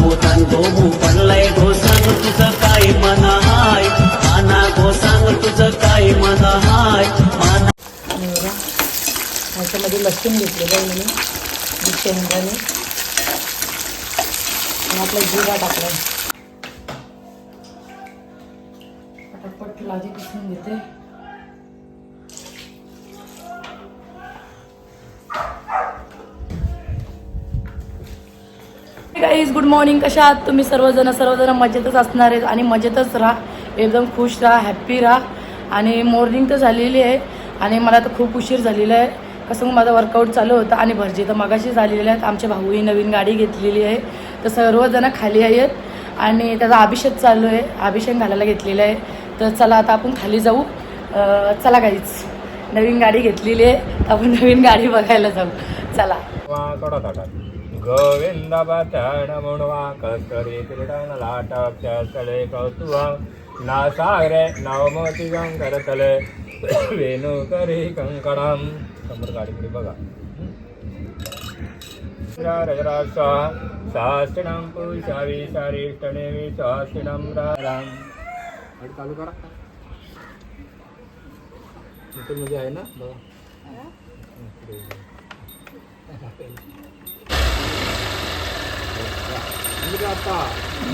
गो तांदो पडलाय गो सांग तुझं काय मना हाय. माना गो सांग तुझं काय मना हाय. माना ह्याच्यामध्ये लसूण घेतलेलं आहे मी शेंगाने आणि आपला जिरा टाकला पटापट लाजी पिसून घेते गाईज गुड मॉर्निंग कशा आहात तुम्ही सर्वजण? सर्वजण मजेतच असणार आहेत आणि मजेतच राहा. एकदम खुश राहा हॅप्पी राहा. आणि मॉर्निंग तर झालेली आहे आणि मला तर खूप उशीर झालेला आहे. कसं माझा वर्कआउट चालू होता आणि भरजी तर मगाशी झालेली आहेत. आमच्या भाऊही नवीन गाडी घेतलेली आहे. तर सर्वजण खाली आहेत आणि त्याचा अभिषेक चालू आहे. अभिषेक घालायला घेतलेला आहे. तर चला आता आपण खाली जाऊ. चला काहीच नवीन गाडी घेतलेली आहे. आपण नवीन गाडी बघायला जाऊ. चला. वा गोविंद बचण म्हणवा कस्तरी क्रीडन लाटक स्थळे कौतुवा ना सागरे नवमोती शंकर तले वेणू करी कंकणम समोर गाडीकडे बघा शास्त्रिणम पुषावी शारीष्टनेवी शास्त्रिणम राम चालू करा. मध्ये आहे ना? बघा.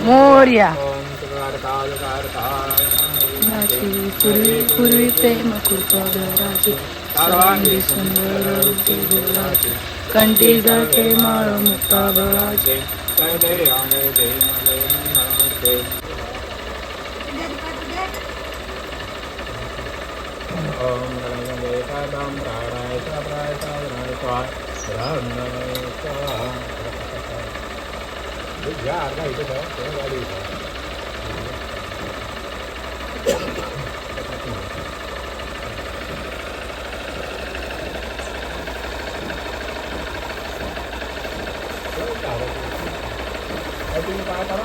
मोर्या. पूर्वी पूर्वी प्रेम कृपगराची सर्वांगी सुंदर रूपी गुराची कंठी माळ मुक्ता बळाची ओम गणगणे पदम प्राणाय प्राणाय प्राणाय स्वाहा घ्या अर्धा इथे ठेवा तेव्हा गाडी इथे. काय तुम्ही काय करा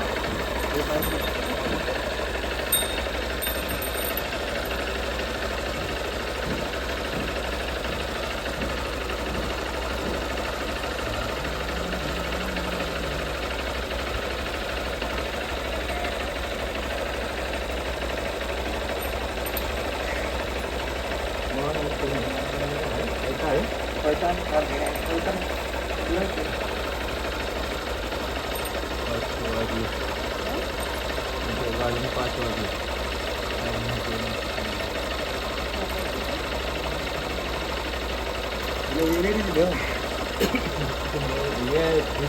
पाच वाजले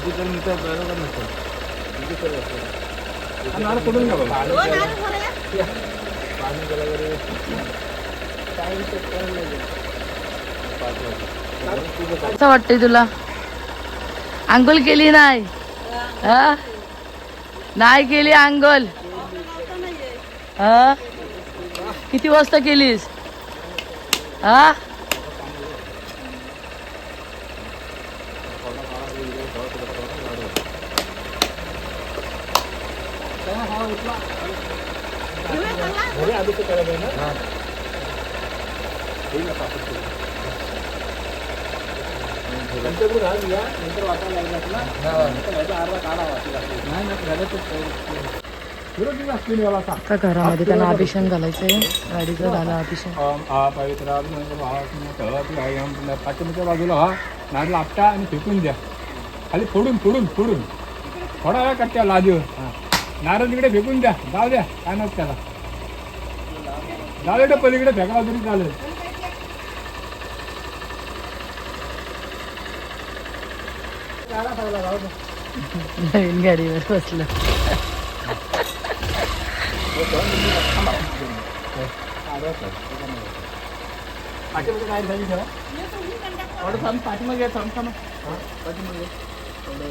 डिजिटल मीटर बरोबर नसेल डिजिटल असेल कुठून घ्या पाणी गेलं. वगैरे टाईम चेक वाजले कसं वाटतंय तुला? आंघोळ केली नाही? हा? नाही केली आंघोळ? हा? किती वाजता केलीस? हा? घरी आधी करायचं आहे ना? ठीक आहे, पाठवतो. त्यांच्याकडे घाल या नंतर वाटायला लागलात ना? नंतर ह्याचा अर्धा काढावा नाही मला सांग. आता घरामध्ये त्यांना अभिषेक घालायचंय. गाडीचं झाला अभिषेक पाठीमागच्या बाजूला हा नारळ आपटा आणि फेकून द्या. खाली फोडून फोडून फोडून. थोडा वेळ कट्ट्या लादीवर हा. नारळ तिकडे फेकून द्या. जाऊ द्या काय नसतं त्याला. दे पलीकडे फेकावा तरी चालेल. नवीन गाडीवर बसलं. पाठीमागे काय झाली ठेवा थोडं थांब पाठीमागे थांब थांब. पाठीमागे. थोडं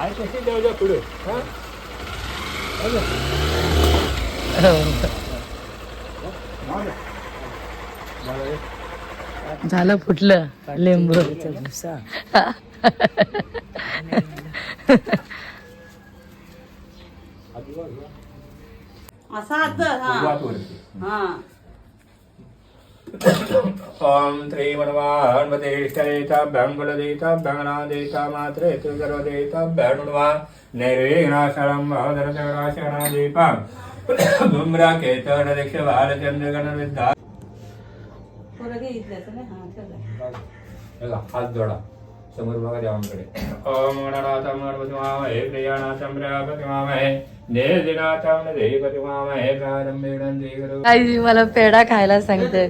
तशी पुढे. हा. झालं फुटलं लिंबू. असा हा. हा. ओम श्री मनवान्मतेष्टदेताभ्यं कुलदेताभ्यङ्गनादेता मात्रे तु सर्वदेताभ्यनुवा नैर्विघ्नाशरं महोदरशराशरादीपं धूम्रकेतनदीक्ष बालचन्द्रगणविद्या हात जोडा समोर बघा ओम गणपतिमामहे प्रियापतिमामहे आई मला पेढा खायला सांगते.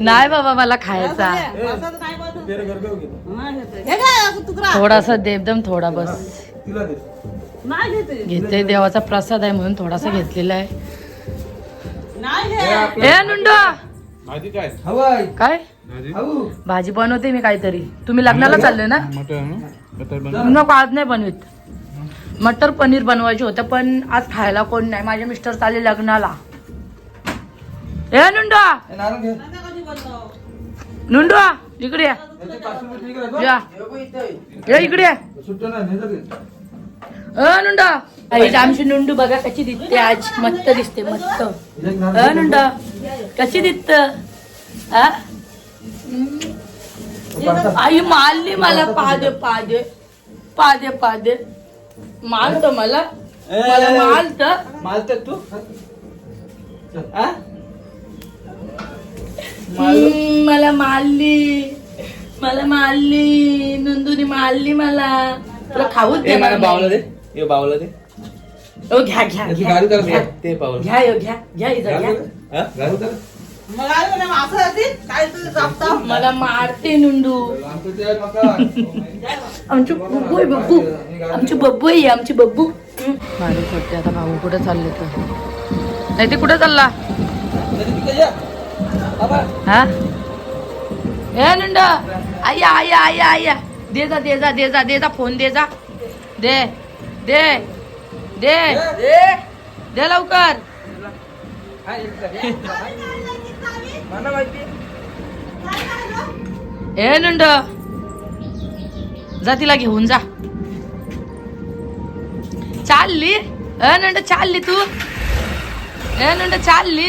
नाही बाबा मला खायचा. थोडासा दे एकदम थोडा बस. घेते देवाचा प्रसाद आहे म्हणून थोडासा घेतलेला आहे. ए नुंडो! हवाय. काय? भाजी बनवते मी काहीतरी. तुम्ही लग्नाला चालले ना? नको आज नाही बनवित. मटर पनीर बनवायचे होते पण आज खायला कोण नाही. माझे मिस्टर चालले लग्नाला. ए नुंडो! नुंडो इकडे या. इकडे नुंडा! आमची नुंडू बघा कशी दिसते आज. मस्त दिसते मस्त. नुंडा कशी दिसत? आई मारली मला पादे पादे पादे पादे मारत मला मला मारत मालते तू. हा? मला मारली मला मारली नंदुनी मारली मला. तुला खाऊच दे मला बावला दे. ये बावला दे. ओ घ्या घ्या घ्या. घ्या. ते पावलं घ्या यो, घ्या. घ्या इथं, घ्या मला मारते नुंडू. आमचं बब्बू आहे बब्बू. आमची बब्बू आहे आमची बब्बू. माझे छोटे आता भाऊ कुठे चालले तर. नाही ते कुठे चालला. हा? ए नुंड! आया आया आया आया. दे जा दे जा दे जा दे जा फोन दे जा. दे दे दे. दे लवकर. हा, ए नुंड जा तिला घेऊन जा चालली ए नुंड चालली तू ए नुंड चालली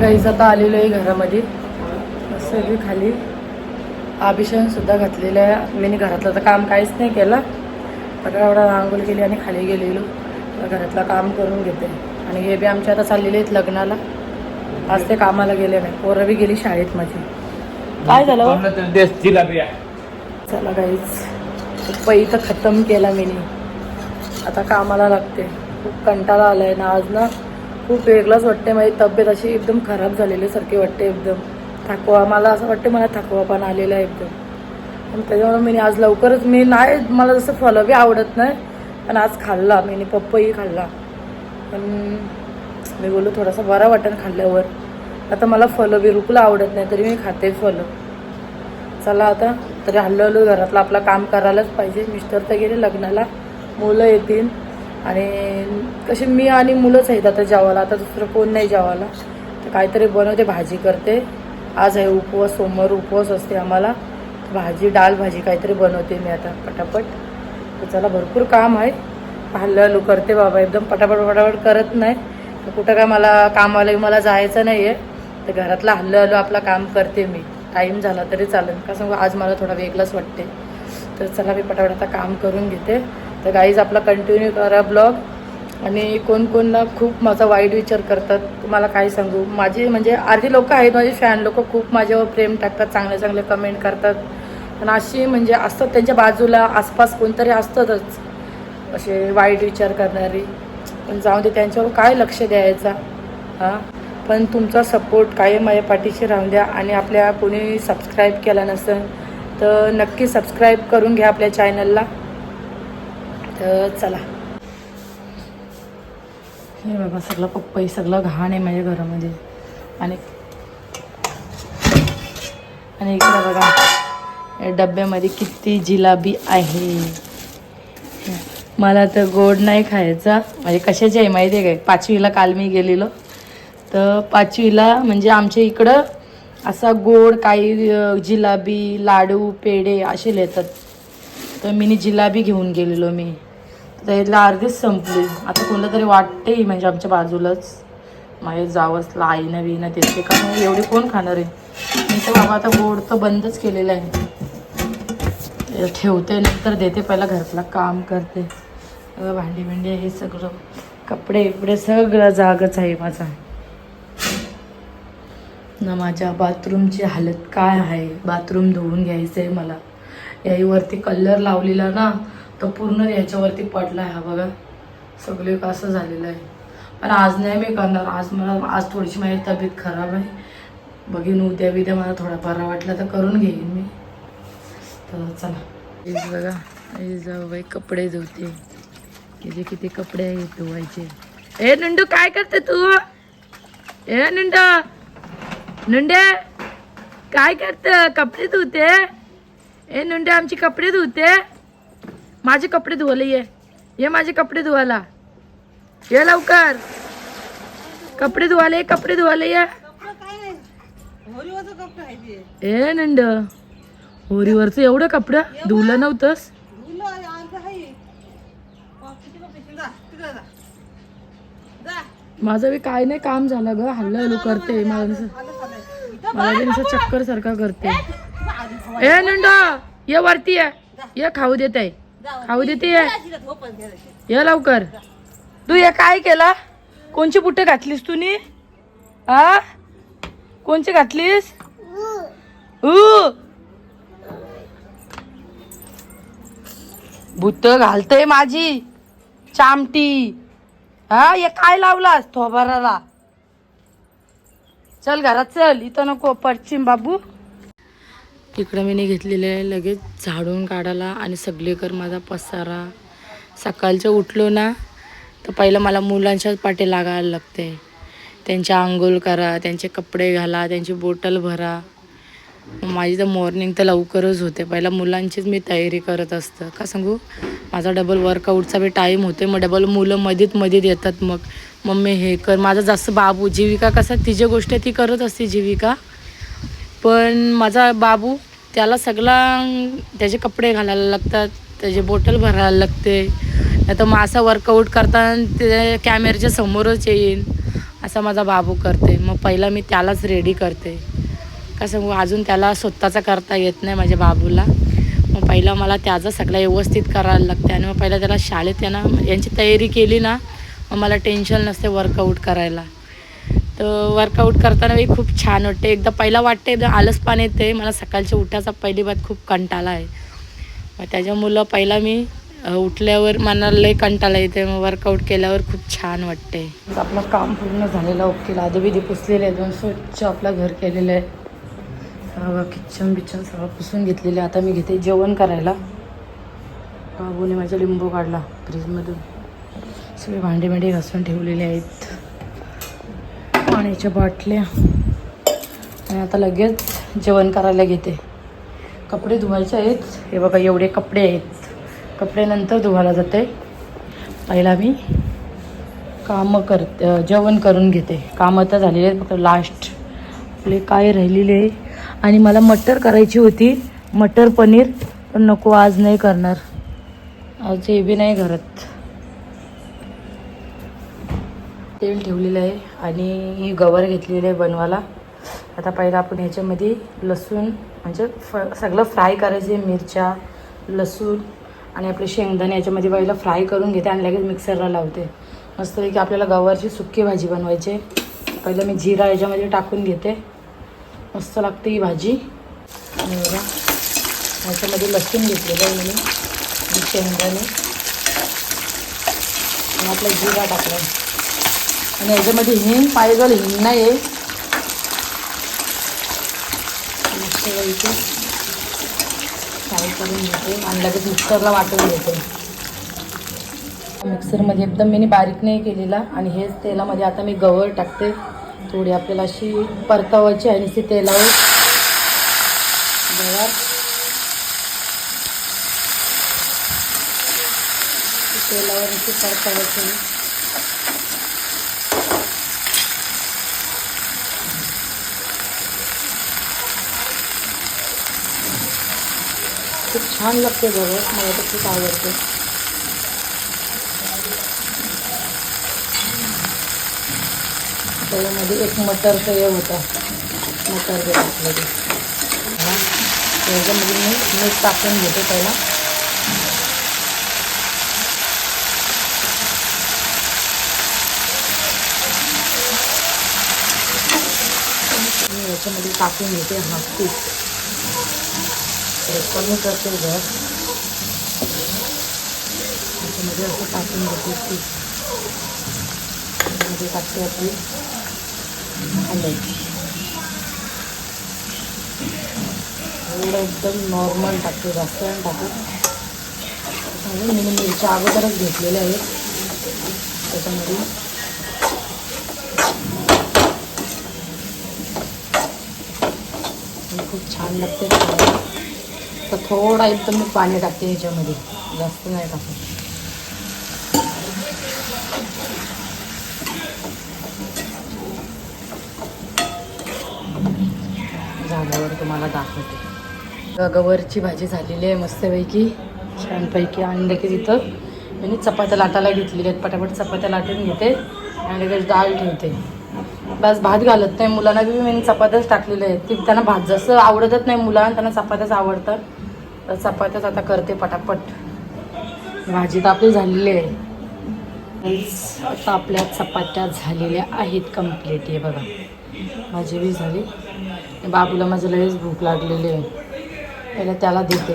गाईच आता आलेलो आहे घरामध्ये सगळी खाली आभिषण सुद्धा घातलेलं आहे. मी घरातलं तर काम काहीच नाही केलं. सगळं एवढा रांगोळी केली आणि खाली गेलेलो. तर घरातलं काम करून घेते. आणि हे बी आमच्या आता चाललेले आहेत लग्नाला. आज ते कामाला गेले नाही. पोरं बी गेली शाळेत माझी. काय झालं हो? आहे. चला गाईच पै तर खतम केला मी आता कामाला लागते. खूप कंटाळा आलाय ना. आज ना खूप वेगळंच वाटते माझी तब्येत अशी एकदम खराब झालेली सारखी वाटते एकदम. थकवा मला असं वाटते मला थकवा पण आलेला आहे एकदम. आणि त्याच्यामुळे मी आज लवकरच मी नाही मला जसं फलं बी आवडत नाही पण आज खाल्ला. मी पप्पही खाल्ला. पण मी बोललो थोडासा बरा वाटेल खाल्ल्यावर. आता मला फलं बिलकुल आवडत नाही तरी मी खाते फलं चला आता तरी हल्लो हल्लो घरातलं आपलं काम करायलाच पाहिजे. मिस्टर तर गेले लग्नाला मुलं येतील. आणि कशी मी आणि मुलंच आहेत आता जेवायला आता दुसरं कोण नाही जेवायला. तर काहीतरी बनवते भाजी करते. आज आहे उपवास सोमवार उपवास असते आम्हाला. भाजी डाळ भाजी काहीतरी बनवते मी आता पटापट. तर चला भरपूर काम आहे. हल्लू हल्लो करते बाबा एकदम पटापट पटापट करत नाही. तर कुठं काय मला कामाला मला जायचं नाही आहे तर घरातलं हल्लू हल्लो आपलं काम करते मी. टाईम झाला तरी चालेल. का सांगू आज मला थोडा वेगळंच वाटते. तर चला मी पटापट आता काम करून घेते. तर गाईज आपला कंटिन्यू करा ब्लॉग आणि कोण कोणला खूप माझा वाईट विचार करतात. तुम्हाला काय सांगू? माझे म्हणजे अर्धी लोक आहेत माझे फॅन लोक खूप माझ्यावर प्रेम टाकतात चांगले चांगले कमेंट करतात. पण अशी म्हणजे असतात त्यांच्या बाजूला आसपास कोणतरी असतातच. असे वाईट विचार करणारी. पण जाऊ दे त्यांच्यावर काय लक्ष द्यायचा? हां? पण तुमचा सपोर्ट कायम माझ्या पाठीशी राहून द्या आणि आपल्या कोणी सबस्क्राईब केला नसेल तर नक्की सबस्क्राईब करून घ्या आपल्या चॅनलला तर चला. हे बाबा सगळं पप्पाई सगळं घाण आहे माझ्या घरामध्ये. आणि आणि इकडे बघा डब्यामध्ये किती जिलाबी आहे. मला तर गोड नाही खायचा. म्हणजे कशाची आहे माहिती आहे काय? पाचवीला काल मी गेलेलो. तर पाचवीला म्हणजे आमच्या इकडं असा गोड काही जिलाबी लाडू पेढे असे लिहितात तर मी जिलाबी घेऊन गेलेलो मी. तर यातला अर्धीच संपली. आता कोणाला तरी वाटते म्हणजे आमच्या बाजूलाच. माझ्या जावंच आईनं विनं देते का मग एवढे कोण खाणार आहे? मी तर बाबा आता गोड तर बंदच केलेलं आहे. ठेवते नंतर देते पहिला घरातलं काम करते. भांडी भांडी हे सगळं. कपडे इकडे सगळं जागच आहे माझा. ना माझ्या बाथरूमची हालत काय आहे? बाथरूम धुवून घ्यायचं आहे मला. याईवरती कलर लावलेला ना तो पूर्ण याच्यावरती पडला आहे हा बघा. सगळे कसं झालेलं आहे. पण आज नाही मी करणार. आज मला आज थोडीशी माझी तब्येत खराब आहे. बघीन उद्या बिद्या मला थोडा बरा वाटला तर करून घेईन मी. तर चला. बघा जाऊ बाई कपडे धुते. किती किती कपडे आहेत धुवायचे. ए नंडू काय करते तू? ए नंडू नंड्या काय करत? कपडे धुते? ए नंड्या आमचे कपडे धुते? माझे कपडे धुवायला ये. ये माझे कपडे धुवायला. ये लवकर. कपडे धुवायला ये कपडे धुवायला ये. ए नंड होरीवरचं एवढं कपडं धुवलं नव्हतंस? माझं बी काय नाही काम झालं ग. हल्लं हल्लो करते. मला मला बी चक्कर सारखा करते. ए नंडा ये वरती ये. ये खाऊ देत आहे. खाऊ देते ये ये लवकर. तू हे काय केला? कोणची बुट्टे घातलीस तू नी आ? कोणची घातलीस? भूत घालतय माझी. चामटी. हा हे काय लावलास थोबाराला? चल घरात चल इथं नको पश्चिम बाबू. तिकडं मी घेतलेले आहे लगेच झाडून काढायला आणि सगळीकर माझा पसारा. सकाळचं उठलो ना तर पहिलं मला मुलांच्याच पाठी लागायला लागते त्यांच्या आंघोळ करा त्यांचे कपडे घाला त्यांची बोटल भरा. माझी तर मॉर्निंग तर लवकरच होते. पहिला मुलांचीच मी तयारी करत असतं. का सांगू? माझा डबल वर्कआउटचा बी टाईम होते मग डबल मुलं मधीत मधीत येतात मग. मम्मी हे कर. माझा जास्त बाबू जीविका कसा? तिची गोष्ट ती करत असते जीविका. पण माझा बाबू त्याला सगळा त्याचे कपडे घालायला लागतात. त्याचे बॉटल भरायला लागते. नाही तर मग असं वर्कआउट करताना ते कॅमेऱ्याच्या समोरच येईल असा माझा बाबू करते. मग पहिला मी त्यालाच रेडी करते. कसं अजून त्याला स्वतःचा करता येत नाही माझ्या बाबूला. मग पहिला मला त्याचं सगळं व्यवस्थित करायला लागते आणि मग पहिला त्याला शाळेत त्यांना यांची तयारी केली ना मग मला टेन्शन नसते वर्कआउट करायला. तर वर्कआउट करताना मी खूप छान वाटते एकदा पहिला वाटते एकदा आलस पाणी येते मला सकाळच्या उठायचा पहिली बात खूप कंटाळा आहे. मग त्याच्यामुळं पहिला मी उठल्यावर मला लई कंटाळा येते मग वर्कआउट केल्यावर खूप छान वाटते आपलं काम पूर्ण झालेलं ओके. लादी बिदी आहे दोन स्वच्छ आपलं घर केलेलं आहे. सगळं किचन बिचन सगळं पुसून घेतलेलं आता मी घेते जेवण करायला. बाबूने माझा लिंबू काढला फ्रीजमधून. सगळे भांडे भांडे घासून ठेवलेले आहेत. पाण्याच्या बाटल्या. आणि आता लगेच जेवण करायला घेते. कपडे धुवायचे आहेत. हे बघा एवढे कपडे आहेत. कपडे नंतर धुवायला जाते. पहिला मी कामं करते जेवण करून घेते. कामं तर झालेली आहेत फक्त लास्ट आपले काय राहिलेले आहे? आणि मला मटर करायची होती. मटर पनीर. पण नको आज नाही करणार. आज हे बी नाही घरात तेल ठेवलेलं आहे आणि ही गवर घेतलेली आहे बनवायला. आता पहिला आपण ह्याच्यामध्ये लसूण म्हणजे फ सगळं फ्राय करायचे मिरच्या लसूण आणि आपले शेंगदाणे याच्यामध्ये पहिलं फ्राय करून घेते आणि लगेच मिक्सरला लावते. मस्तपैकी आपल्याला गवारची सुकी भाजी बनवायची पहिलं मी जिरा याच्यामध्ये टाकून घेते. मस्त लागते ही भाजी. आणि बघा ह्याच्यामध्ये लसूण घेतलेलं आहे मी आणि शेंगाने आणि आपला जिरा टाकला आणि याच्यामध्ये हिंग पाहिजे हिंग नाही आहे मस्तपैकी फ्राय करून घेते. आणि लगेच मिक्सरला वाटून घेते. मिक्सरमध्ये एकदम मी बारीक नाही केलेला. आणि हेच तेलामध्ये आता मी गवळ टाकते. थोडी आपल्याला अशी परतावायची आणि ती तेलावर. गवार तेलावर अशी परतावायची खूप छान लागते गवत मला तर खूप आवडते. त्याच्यामध्ये एक मटरचं हे होतं. मटर जे टाकलं ते त्याच्यामध्ये मी मीठ टाकून घेते पहिला मी याच्यामध्ये टाकून घेते हाफ कमी करते घर त्याच्यामध्ये असं टाकून घेते पीठ टाकते आपली आलं एवढं एकदम नॉर्मल टाकते जास्त नाही टाकू मी म्हणजे मिरच्या अगोदरच घेतलेल्या आहेत त्याच्यामध्ये खूप छान लागते तर थोडा एकदम मी पाणी टाकते ह्याच्यामध्ये जास्त नाही टाकत. झाल्यावर तुम्हाला दाखवते. गवरची भाजी झालेली आहे मस्तपैकी छानपैकी आणि लगेच इथं मी चपात्या लाटायला घेतलेल्या आहेत. पटापट चपात्या लाटून घेते आणि लगेच डाळ ठेवते. बस भात घालत नाही. मुलांना बी मी चपात्याच टाकलेल्या आहेत. ती त्यांना भात जसं आवडतच नाही मुलांना त्यांना चपात्याच आवडतात. तर चपात्याच आता करते पटापट. भाजी तर आपली झालेली आहे. आता आपल्या चपात्या झालेल्या आहेत कंप्लीट आहे बघा. भाजी बी झाली. बाबूला माझं लगेच भूक लागलेली आहे. पहिला त्याला देते.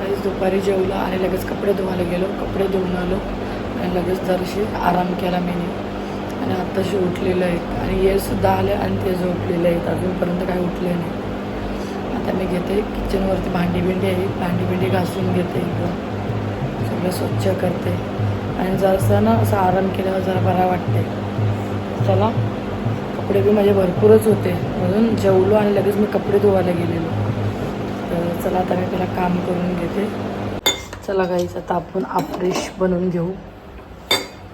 लगेच दुपारी जेवलं आणि लगेच कपडे धुवायला गेलो. कपडे धुवून आलो आणि लगेच जरशी आराम केला मी आणि आत्ताशी उठलेलं आहेत आणि हे सुद्धा आले आणि ते झोपलेले आहेत. अजूनपर्यंत काही उठले नाही. आता मी घेते. किचनवरती भांडी बिंडी आहे. भांडीबिंडी घासून घेते एकदम सगळं स्वच्छ करते. आणि जरासं ना असं आराम केल्यावर जरा बरा वाटते चला. कपडे बी माझे भरपूरच होते. म्हणून जेवलो आणि लगेच मी कपडे धुवायला गेलेलो. तर चला आता मी त्याला काम करून घेते. चला गाईच आता आपण अफ्रेश बनवून घेऊ.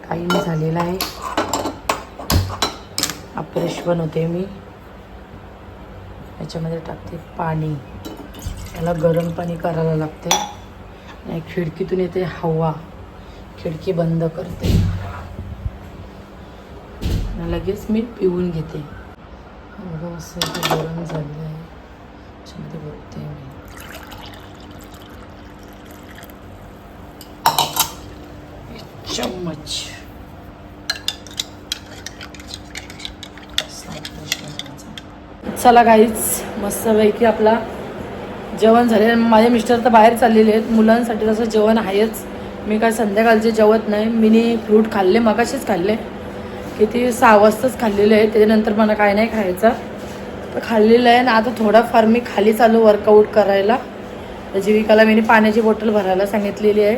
काही नाही झालेलं आहे. आपरेश बनवते मी. याच्यामध्ये टाकते पाणी. याला गरम पाणी करायला लागते. आणि खिडकीतून येते हवा. खिडकी बंद करते. लगेच मी पिऊन घेते. बघा असं इथे गरम झालेलं आहे. त्याच्यामध्ये बघते मी. चम्मच. चला काहीच मस्तपैकी आपला जेवण झाले. माझे मिस्टर तर बाहेर चाललेले आहेत. मुलांसाठी तसं जेवण आहेच. मी काय संध्याकाळचे जेवत नाही. मिनी फ्रूट खाल्ले मगाशीच खाल्ले. किती सहा वाजताच खाल्लेलं आहे. त्याच्यानंतर मला काय नाही खायचं. तर खाल्लेलं आहे ना आता थोडाफार मी खाली चालू वर्कआउट करायला. तर जीविकाला मी पाण्याची बॉटल भरायला सांगितलेली आहे.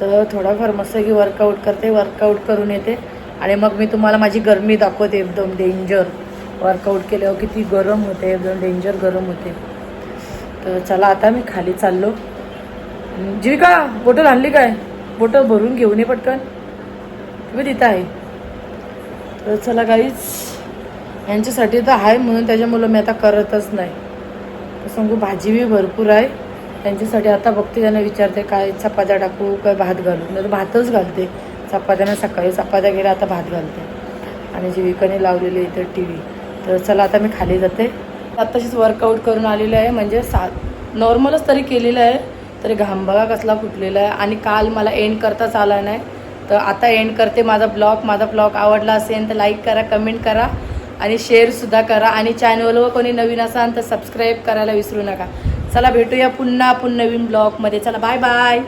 तर थोडाफार मस्त की वर्कआउट करते वर्कआउट करून येते. आणि मग मी तुम्हाला माझी गरमी दाखवते. एकदम डेंजर वर्कआउट केल्यावर किती गरम होते. एकदम डेंजर गरम होते. तर चला आता मी खाली चाललो. जीविका बॉटल आणली काय? बॉटल भरून घेऊन ये पटकन. तुम्ही तिथं आहे. तर चला काहीच यांच्यासाठी तर आहे म्हणून त्याच्यामुळं मी आता करतच नाही. तर सांगू भाजी बी भरपूर आहे. त्यांच्यासाठी आता बघते त्यांना विचारते काय चपात्या टाकू काय भात घालू. नाही तर भातच घालते. चपात्यानं सकाळी चपात्या गेल्या आता भात घालते. आणि जीविकाने लावलेली इथं टी व्ही तर चला आता मी खाली जाते. आत्ताशीच वर्कआउट करून आलेलं आहे म्हणजे सा नॉर्मलच तरी केलेलं आहे तरी घाम बघा कसला फुटलेला आहे. आणि काल मला एंड करताच आला नाही. तर आता एंड करते माझा ब्लॉग माझा ब्लॉग आवडला असेल तर लाईक करा कमेंट करा आणि शेअरसुद्धा करा. आणि चॅनलवर कोणी नवीन असाल तर सबस्क्राईब करायला विसरू नका. चला भेटूया पुन्हा आपण नवीन ब्लॉगमध्ये चला बाय बाय